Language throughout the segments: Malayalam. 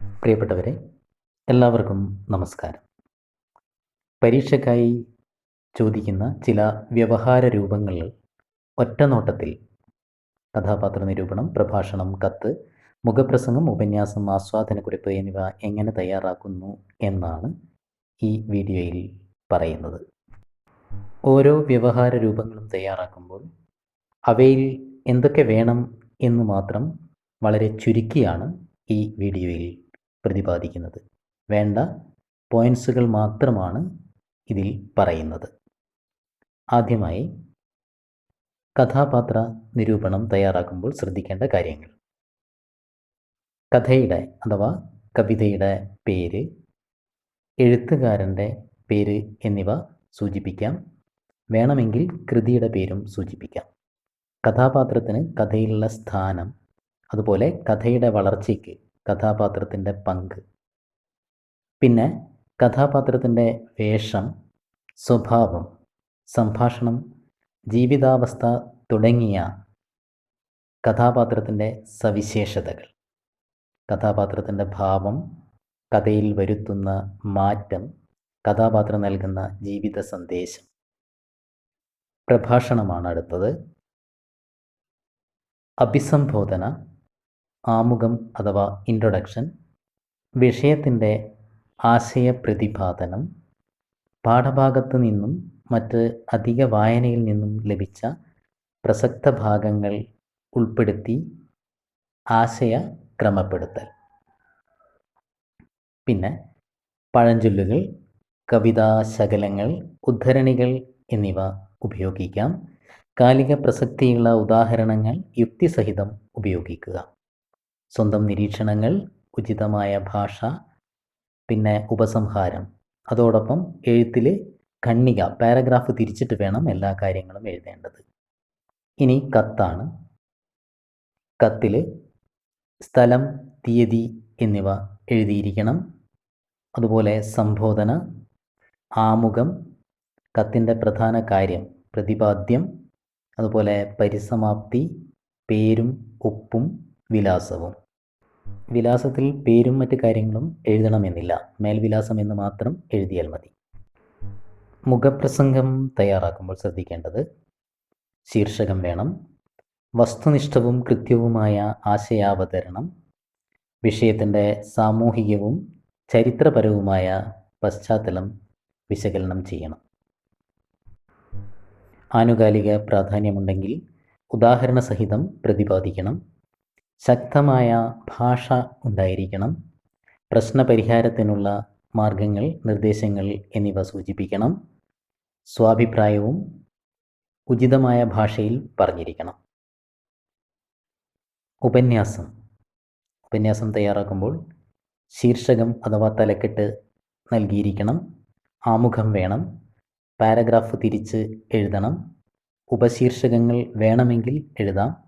പ്രിയപ്പെട്ടവരെ എല്ലാവർക്കും നമസ്കാരം. പരീക്ഷയ്ക്കായി ചോദിക്കുന്ന ചില വ്യവഹാര രൂപങ്ങൾ ഒറ്റനോട്ടത്തിൽ കഥാപാത്ര നിരൂപണം പ്രഭാഷണം കത്ത് മുഖപ്രസംഗം ഉപന്യാസം ആസ്വാദനക്കുറിപ്പ് എന്നിവ എങ്ങനെ തയ്യാറാക്കുന്നു എന്നാണ് ഈ വീഡിയോയിൽ പറയുന്നത്. ഓരോ വ്യവഹാര രൂപങ്ങളും തയ്യാറാക്കുമ്പോൾ അവയിൽ എന്തൊക്കെ വേണം എന്ന് മാത്രം വളരെ ചുരുക്കിയാണ് ഈ വീഡിയോയിൽ പ്രതിപാദിക്കുന്നത്. വേണ്ട പോയിൻസുകൾ മാത്രമാണ് ഇതിൽ പറയുന്നത്. ആദ്യമായി കഥാപാത്ര നിരൂപണം തയ്യാറാക്കുമ്പോൾ ശ്രദ്ധിക്കേണ്ട കാര്യങ്ങൾ. കഥയുടെ അഥവാ കവിതയുടെ പേര് എഴുത്തുകാരന്റെ പേര് എന്നിവ സൂചിപ്പിക്കാം. വേണമെങ്കിൽ കൃതിയുടെ പേരും സൂചിപ്പിക്കാം. കഥാപാത്രത്തിന് കഥയിലുള്ള സ്ഥാനം അതുപോലെ കഥയുടെ വളർച്ചയ്ക്ക് കഥാപാത്രത്തിന്റെ പങ്ക്. പിന്നെ കഥാപാത്രത്തിന്റെ വേഷം സ്വഭാവം സംഭാഷണം ജീവിതാവസ്ഥ തുടങ്ങിയ കഥാപാത്രത്തിന്റെ സവിശേഷതകൾ. കഥാപാത്രത്തിന്റെ ഭാവം കഥയിൽ വരുത്തുന്ന മാറ്റം കഥാപാത്രം നൽകുന്ന ജീവിത സന്ദേശം. പ്രഭാഷണമാണ് അടുത്തത്. അഭിസംബോധന ആമുഖം അഥവാ ഇൻട്രൊഡക്ഷൻ വിഷയത്തിന്റെ ആശയപ്രതിപാദനം പാഠഭാഗത്ത് നിന്നും മറ്റ് അധിക വായനയിൽ നിന്നും ലഭിച്ച പ്രസക്ത ഭാഗങ്ങൾ ഉൾപ്പെടുത്തി ആശയ ക്രമപ്പെടുത്തൽ. പിന്നെ പഴഞ്ചൊല്ലുകൾ കവിതാശകലങ്ങൾ ഉദ്ധരണികൾ എന്നിവ ഉപയോഗിക്കാം. കാലിക പ്രസക്തിയുള്ള ഉദാഹരണങ്ങൾ യുക്തിസഹിതം ഉപയോഗിക്കുക. സ്വന്തം നിരീക്ഷണങ്ങൾ ഉചിതമായ ഭാഷ പിന്നെ ഉപസംഹാരം. അതോടൊപ്പം എഴുത്തിൽ ഖണ്ണിക പാരഗ്രാഫ് തിരിച്ചിട്ട് വേണം എല്ലാ കാര്യങ്ങളും എഴുതേണ്ടത്. ഇനി കത്താണ്. കത്തിൽ സ്ഥലം തീയതി എന്നിവ എഴുതിയിരിക്കണം. അതുപോലെ സംബോധന ആമുഖം കത്തിന്റെ പ്രധാന കാര്യം പ്രതിപാദ്യം അതുപോലെ പരിസമാപ്തി പേരും ഉപ്പും വിലാസവും. വിലാസത്തിൽ പേരും മറ്റ് കാര്യങ്ങളും എഴുതണമെന്നില്ല. മേൽവിലാസം എന്ന് മാത്രം എഴുതിയാൽ മതി. മുഖപ്രസംഗം തയ്യാറാക്കുമ്പോൾ ശ്രദ്ധിക്കേണ്ടത് ശീർഷകം വേണം. വസ്തുനിഷ്ഠവും കൃത്യവുമായ ആശയാവതരണം. വിഷയത്തിന്റെ സാമൂഹികവും ചരിത്രപരവുമായ പശ്ചാത്തലം വിശകലനം ചെയ്യണം. ആനുകാലിക പ്രാധാന്യമുണ്ടെങ്കിൽ ഉദാഹരണ സഹിതം പ്രതിപാദിക്കണം. ശക്തമായ ഭാഷ ഉണ്ടായിരിക്കണം. പ്രശ്നപരിഹാരത്തിനുള്ള മാർഗങ്ങൾ നിർദ്ദേശങ്ങൾ എന്നിവ സൂചിപ്പിക്കണം. സ്വാഭിപ്രായവും ഉചിതമായ ഭാഷയിൽ പറഞ്ഞിരിക്കണം. ഉപന്യാസം. ഉപന്യാസം തയ്യാറാക്കുമ്പോൾ ശീർഷകം അഥവാ തലക്കെട്ട് നൽകിയിരിക്കണം. ആമുഖം വേണം. പാരഗ്രാഫ് തിരിച്ച് എഴുതണം. ഉപശീർഷകങ്ങൾ വേണമെങ്കിൽ എഴുതാം.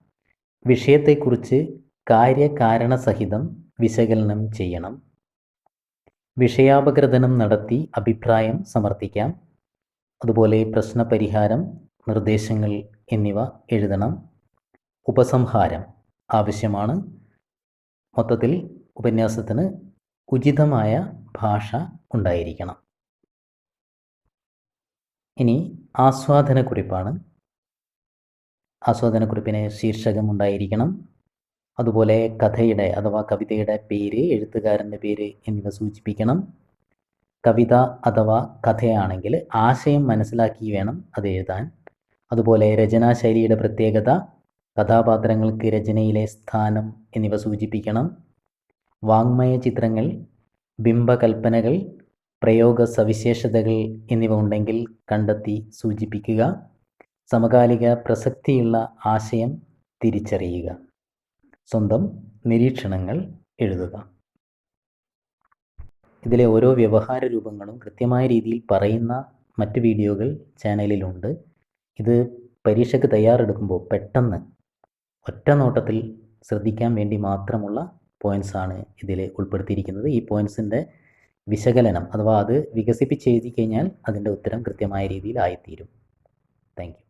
വിഷയത്തെക്കുറിച്ച് കാര്യകാരണസഹിതം വിശകലനം ചെയ്യണം. വിഷയാപഗ്രഥനം നടത്തി അഭിപ്രായം സമർപ്പിക്കാം. അതുപോലെ പ്രശ്നപരിഹാരം നിർദ്ദേശങ്ങൾ എന്നിവ എഴുതണം. ഉപസംഹാരം ആവശ്യമാണ്. മൊത്തത്തിൽ ഉപന്യാസത്തിന് ഉചിതമായ ഭാഷ ഉണ്ടായിരിക്കണം. ഇനി ആസ്വാദനക്കുറിപ്പാണ്. ആസ്വാദനക്കുറിപ്പിന് ശീർഷകം ഉണ്ടായിരിക്കണം അതുപോലെ കഥയുടെ അഥവാ കവിതയുടെ പേര് എഴുത്തുകാരന്റെ പേര് എന്നിവ സൂചിപ്പിക്കണം. കവിത അഥവാ കഥയാണെങ്കിൽ ആശയം മനസ്സിലാക്കി വേണം അത് എഴുതാൻ. അതുപോലെ രചനാശൈലിയുടെ പ്രത്യേകത കഥാപാത്രങ്ങൾക്ക് രചനയിലെ സ്ഥാനം എന്നിവ സൂചിപ്പിക്കണം. വാങ്മയ ചിത്രങ്ങൾ ബിംബകൽപ്പനകൾ പ്രയോഗ സവിശേഷതകൾ എന്നിവ ഉണ്ടെങ്കിൽ കണ്ടെത്തി സൂചിപ്പിക്കുക. സമകാലിക പ്രസക്തിയുള്ള ആശയം തിരിച്ചറിയുക. സ്വന്തം നിരീക്ഷണങ്ങൾ എഴുതുക. ഇതിലെ ഓരോ വ്യവഹാര രൂപങ്ങളും കൃത്യമായ രീതിയിൽ പറയുന്ന മറ്റ് വീഡിയോകൾ ചാനലിലുണ്ട്. ഇത് പരീക്ഷയ്ക്ക് തയ്യാറെടുക്കുമ്പോൾ പെട്ടെന്ന് ഒറ്റ നോട്ടത്തിൽ ശ്രദ്ധിക്കാൻ വേണ്ടി മാത്രമുള്ള പോയിൻസാണ് ഇതിൽ ഉൾപ്പെടുത്തിയിരിക്കുന്നത്. ഈ പോയിൻസിന്റെ വിശകലനം അഥവാ അത് വികസിപ്പിച്ച് എഴുതി കഴിഞ്ഞാൽ അതിന്റെ ഉത്തരം കൃത്യമായ രീതിയിൽ ആയിത്തീരും. താങ്ക്